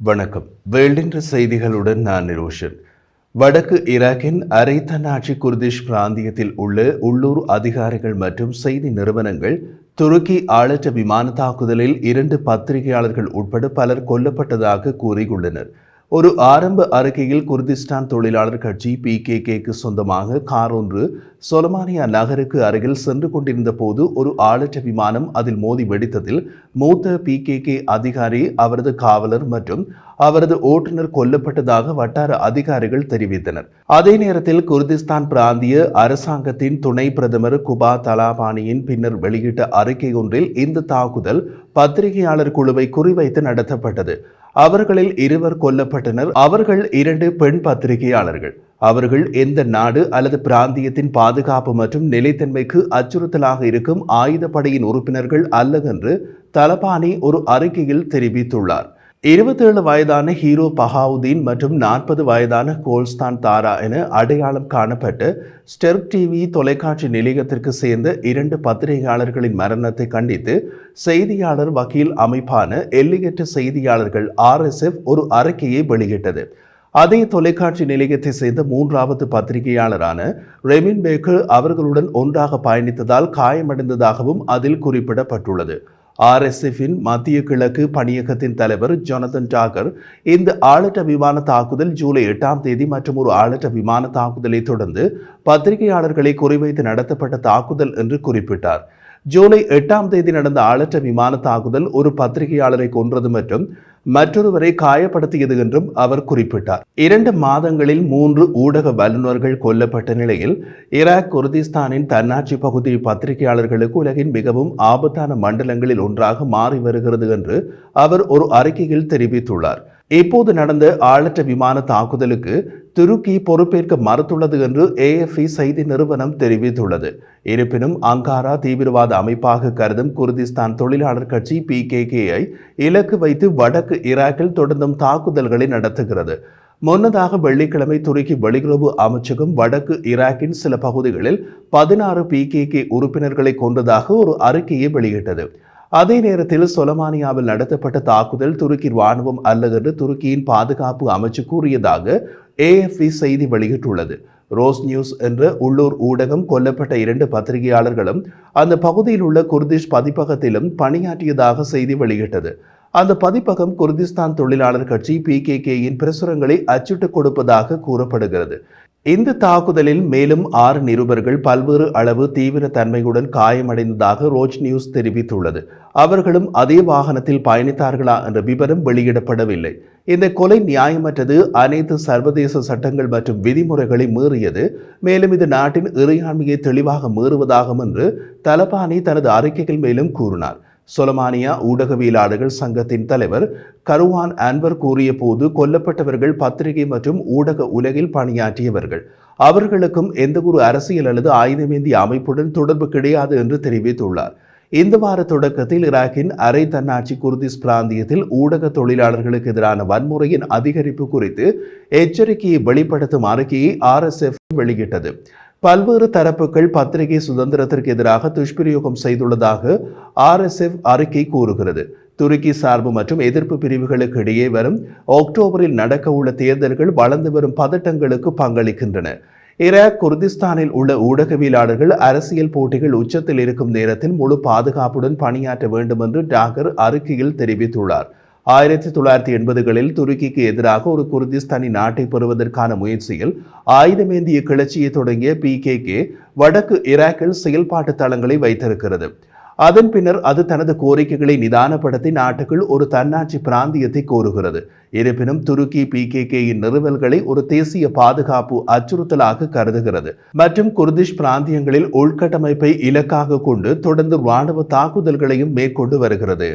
வணக்கம். வேல்டின்ற செய்திகளுடன் நான் நிரோஷன். வடக்கு ஈராக்கின் அரை தன்னாட்சி குர்திஷ் பிராந்தியத்தில் உள்ள உள்ளூர் அதிகாரிகள் மற்றும் செய்தி நிறுவனங்கள் துருக்கி ஆளற்ற விமான தாக்குதலில் இரண்டு பத்திரிகையாளர்கள் உட்பட பலர் கொல்லப்பட்டதாக கூறியுள்ளனர். ஒரு ஆரம்ப அறிக்கையில் குர்திஸ்தான் தொழிலாளர் கட்சி பிகேகேக்கு சொந்தமாக கார் ஒன்று சொலமானியா நகருக்கு அருகில் சென்று கொண்டிருந்த போது ஒரு ஆளற்ற விமானம் அதில் மோதி வெடித்ததில் மூத்த பிகேகே அதிகாரி அவரது காவலர் மற்றும் அவரது ஓட்டுநர் கொல்லப்பட்டதாக வட்டார அதிகாரிகள் தெரிவித்தனர். அதே நேரத்தில் குர்திஸ்தான் பிராந்திய அரசாங்கத்தின் துணை பிரதமர் குபா தலாபானியின் பின்னர் வெளியிட்ட அறிக்கை ஒன்றில் இந்த தாக்குதல் பத்திரிகையாளர் குழுவை குறிவைத்து நடத்தப்பட்டது. அவர்களில் இருவர் கொல்லப்பட்டனர். அவர்கள் இரண்டு பெண் பத்திரிகையாளர்கள். அவர்கள் எந்த நாடு அல்லது பிராந்தியத்தின் பாதுகாப்பு மற்றும் நிலைத்தன்மைக்கு அச்சுறுத்தலாக இருக்கும் ஆயுதப்படையின் உறுப்பினர்கள் அல்ல என்று தலபானி ஒரு அறிக்கையில் தெரிவித்துள்ளார். இருபத்தேழு வயதான ஹீரோ பஹாவுதீன் மற்றும் நாற்பது வயதான கோல்ஸ்தான் தாரா என அடையாளம் காணப்பட்டு ஸ்டெர்ப் டிவி தொலைக்காட்சி நிலையத்திற்கு சேர்ந்த இரண்டு பத்திரிகையாளர்களின் மரணத்தை கண்டித்து செய்தியாளர் வக்கீல் அமைப்பான எல்லையற்ற செய்தியாளர்கள் ஆர்எஸ்எஃப் ஒரு அறிக்கையை வெளியிட்டது. அதே தொலைக்காட்சி நிலையத்தை சேர்ந்த மூன்றாவது பத்திரிகையாளரான ரெமின் பேக்கர் அவர்களுடன் ஒன்றாக பயணித்ததால் காயமடைந்ததாகவும் அதில் குறிப்பிடப்பட்டுள்ளது. ஆர்எஸ்எஃபின் மத்திய கிழக்கு பணியகத்தின் தலைவர் ஜொனதன் டாகர் இந்த ஆளற்ற விமான தாக்குதல் ஜூலை எட்டாம் தேதி மற்றும் ஒரு ஆளற்ற விமான தாக்குதலை தொடர்ந்து பத்திரிகையாளர்களை குறிவைத்து நடத்தப்பட்ட தாக்குதல் என்று குறிப்பிட்டார். ஜூலை எட்டாம் தேதி நடந்த ஆளற்ற விமான தாக்குதல் ஒரு பத்திரிகையாளரை கொன்றது மற்றும் மற்றொருவரை காயப்படுத்தியது என்றும் அவர் குறிப்பிட்டார். இரண்டு மாதங்களில் மூன்று ஊடக வல்லுநர்கள் கொல்லப்பட்ட நிலையில் ஈராக் குர்திஸ்தானின் தன்னாட்சி பகுதி பத்திரிகையாளர்களுக்கு உலகின் மிகவும் ஆபத்தான மண்டலங்களில் ஒன்றாக மாறி வருகிறது என்று அவர் ஒரு அறிக்கையில் தெரிவித்துள்ளார். இப்போது நடந்த ஆளற்ற விமான தாக்குதலுக்கு துருக்கி பொறுப்பேற்க மறுத்துள்ளது என்று ஏஎஃப்இ செய்தி நிறுவனம் தெரிவித்துள்ளது. இருப்பினும் அங்காரா தீவிரவாத அமைப்பாக கருதும் குர்திஸ்தான் தொழிலாளர் கட்சி பிகேகேஐ இலக்கு வைத்து வடக்கு ஈராக்கில் தொடர்ந்தும் தாக்குதல்களை நடத்துகிறது. முன்னதாக வெள்ளிக்கிழமை துருக்கி வெளியுறவு அமைச்சகம் வடக்கு ஈராக்கின் சில பகுதிகளில் பதினாறு பிகேகே உறுப்பினர்களை கொண்டதாக ஒரு அறிக்கையை வெளியிட்டது. அதே நேரத்தில் சொலமானியாவில் நடத்தப்பட்ட தாக்குதல் துருக்கி ராணுவம் அல்ல என்று துருக்கியின் பாதுகாப்பு அமைச்சு கூறியதாக ஏஎஃப்இ செய்தி வெளியிட்டுள்ளது. ரோஸ் நியூஸ் என்ற உள்ளூர் ஊடகம் கொல்லப்பட்ட இரண்டு பத்திரிகையாளர்களும் அந்த பகுதியில் உள்ள குர்திஷ் பதிப்பகத்திலும் பணியாற்றியதாக செய்தி வெளியிட்டது. அந்த பதிப்பகம் குர்திஸ்தான் தொழிலாளர் கட்சி பிகேகேயின் பிரசுரங்களை அச்சிட்டுக் கொடுப்பதாக கூறப்படுகிறது. இந்த தாக்குதலில் மேலும் ஆறு நிருபர்கள் பல்வேறு அளவு தீவிர தன்மையுடன் காயமடைந்ததாக ரோஜ் நியூஸ் தெரிவித்துள்ளது. அவர்களும் அதே வாகனத்தில் பயணித்தார்களா என்ற விவரம் வெளியிடப்படவில்லை. இந்த கொலை நியாயமற்றது. அனைத்து சர்வதேச சட்டங்கள் மற்றும் விதிமுறைகளை மீறியது. மேலும் இது நாட்டின் இறையாண்மையை தெளிவாக மீறுவதாகும் என்று தலபானி தனது அறிக்கைகள் மேலும் கூறினார். சொலமானியா ஊடகவியலாளர்கள் சங்கத்தின் தலைவர் கருவான் அன்வர் கூறிய போது கொல்லப்பட்டவர்கள் பத்திரிகை மற்றும் ஊடக உலகில் பணியாற்றியவர்கள். அவர்களுக்கும் எந்த ஒரு அரசியல் அல்லது ஆயுதமேந்திய அமைப்புடன் தொடர்பு கிடையாது என்று தெரிவித்துள்ளார். இந்த வார தொடக்கத்தில் ஈராக்கின் அரை தன்னாட்சி குர்திஸ் பிராந்தியத்தில் ஊடக தொழிலாளர்களுக்கு எதிரான வன்முறையின் அதிகரிப்பு குறித்து எச்சரிக்கையை வெளிப்படுத்தும் அறிக்கையை ஆர்எஸ்எஃப் வெளியிட்டது. பல்வேறு தரப்புகள் பத்திரிகை சுதந்திரத்திற்கு எதிராக துஷ்பிரயோகம் செய்துள்ளதாக ஆர்எஸ்எஃப் அறிக்கை கூறுகிறது. துருக்கி சார்பு மற்றும் எதிர்ப்பு பிரிவுகளுக்கு இடையே வரும் அக்டோபரில் நடக்க உள்ள தேர்தல்கள் வளர்ந்து வரும் பதட்டங்களுக்கு பங்களிக்கின்றன. ஈராக் குர்திஸ்தானில் உள்ள ஊடகவியலாளர்கள் அரசியல் போட்டிகள் உச்சத்தில் இருக்கும் நேரத்தில் முழு பாதுகாப்புடன் பணியாற்ற வேண்டும் என்று டாகர் அறிக்கையில் தெரிவித்துள்ளார். ஆயிரத்தி தொள்ளாயிரத்தி எண்பதுகளில் துருக்கிக்கு எதிராக ஒரு குர்திஸ்தானி நாட்டை பெறுவதற்கான முயற்சியில் ஆயுதமேந்திய கிளர்ச்சியை தொடங்கிய பி கே வடக்கு ஈராக்கில் செயல்பாட்டு தளங்களை வைத்திருக்கிறது. அதன் பின்னர் அது தனது கோரிக்கைகளை நிதானப்படுத்தி நாட்டுக்குள் ஒரு தன்னாட்சி பிராந்தியத்தை கோருகிறது. இருப்பினும் துருக்கி பி கே கேயின் நிறுவல்களை ஒரு தேசிய பாதுகாப்பு அச்சுறுத்தலாக கருதுகிறது. மற்றும் குர்திஷ் பிராந்தியங்களில் உள்கட்டமைப்பை இலக்காக கொண்டு தொடர்ந்து ராணுவ தாக்குதல்களையும் மேற்கொண்டு வருகிறது.